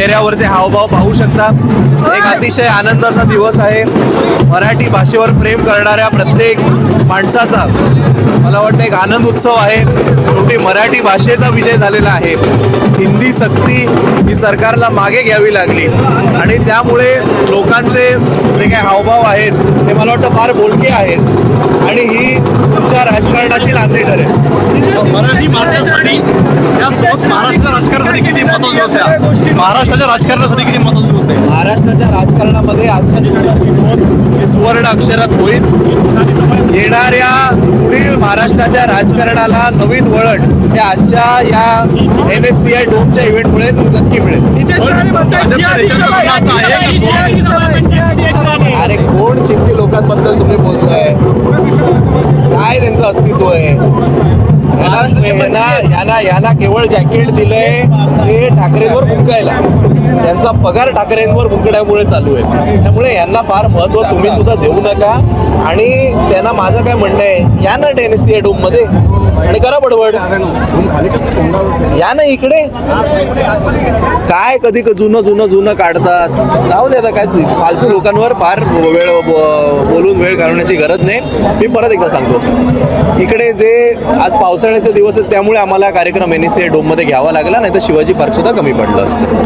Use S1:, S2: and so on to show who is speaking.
S1: चेहऱ्यावरचे हावभाव पाहू शकता एक अतिशय आनंदाचा दिवस आहे. मराठी भाषेवर प्रेम करणाऱ्या प्रत्येक माणसाचा मला वाटतं एक आनंद उत्सव आहे. शेवटी मराठी भाषेचा विजय झालेला आहे. हिंदी सक्ती ही सरकारला मागे घ्यावी लागली. आणि त्यामुळे लोकांचे जे काही हावभाव आहेत ते मला वाटतं फार बोलके आहेत. आणि ही तुमच्या राजकारणाची नांदी ठरेल
S2: मराठी माणसासाठी यासोबत महाराष्ट्राच्या राजकारणासाठी किती महत्त्वाचा दिवस आहे महाराष्ट्राच्या राजकारणासाठी किती महत्त्वाचा दिवस आहे?
S1: महाराष्ट्राच्या राजकारणामध्ये आजच्या दिवसाची नोंद ही सुवर्ण अक्षरात होईल. येणाऱ्या पुढील महाराष्ट्राच्या राजकारणाला नवीन वळण हे आजच्या या एन एस सी आय डोमच्या इव्हेंटमुळे नक्की मिळेल. अरे कोण चिंती लोकांबद्दल तुम्ही बोलताय काय त्यांचं याला याला केवळ जॅकेट दिलंय ते ठाकरेंवर भुंकायला. त्यांचा पगार ठाकरेंवर भुंकण्यामुळे चालू आहे. त्यामुळे यांना फार महत्त्व तुम्ही सुद्धा देऊ नका. आणि त्यांना माझं काय म्हणणं आहे या ना टेनिसी या मध्ये आणि करा बडबड. या ना इकडे. काय कधी क- जुनं जुनं जुनं काढतात. जाऊ दे आता काय फालतू लोकांवर फार वेळ बोलून वेळ घालवण्याची गरज नाही. मी परत एकदा सांगतो. इकडे जे आज पावसाळ्याचे दिवस आहेत त्यामुळे आम्हाला कार्यक्रम एन एस सी डोममध्ये घ्यावा लागला नाही तर शिवाजी पार्क सुद्धा कमी पडलं असतं.